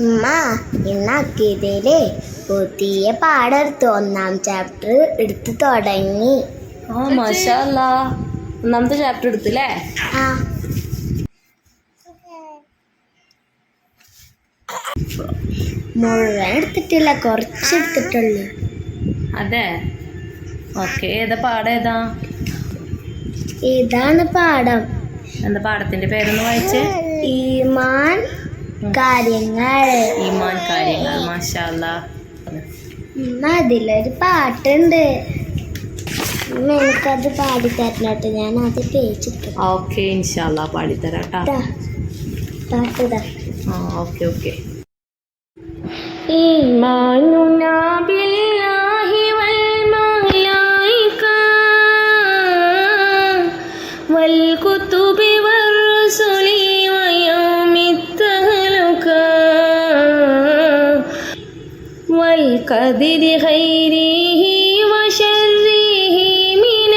ഉമ്മ ഇന്ന് അക്കീതയിൽ പുതിയ പാഠം ഒന്നാം ചാപ്റ്റർ എടുത്തു തുടങ്ങി. ആ മാഷല്ല ഒന്നാമത്തെ ചാപ്റ്റർ എടുത്തില്ലേ? മുഴുവൻ എടുത്തിട്ടില്ല കുറച്ച് എടുത്തിട്ടുള്ളൂ. അതെ. ഓക്കെ ഏതാ പാഠം ഏതാ? ഇതാണ് പാഠം. എന്താ പാഠത്തിന്റെ പേരൊന്ന് വായിച്ചേ? ഈമാൻ കാര്യങ്ങൾ. ഈമാൻ കാര്യങ്ങൾ മാഷാല്ല. അതിലൊരു പാട്ടുണ്ട്. എനിക്കത് പാടി തരണോട്ട് ഞാൻ അത് പേച്ചിട്ടു ഓക്കെ ഇൻഷാല്ല പാടിത്തരാട്ടാ പാട്ടുതാ ആ ഓക്കെ ഓക്കെ. والكتب والرسل ويوم التهلكة. والقدر خيره وشره من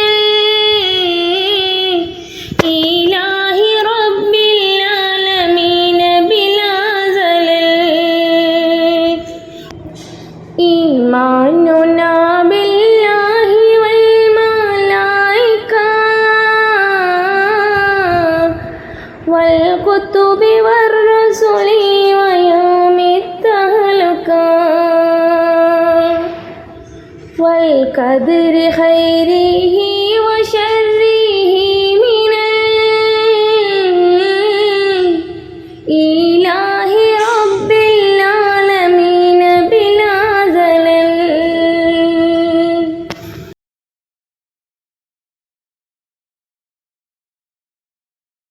الإله رب العالمين بلا زلل إيماننا بالله والكتب والرسل ويوم التهلكة والقدر خيره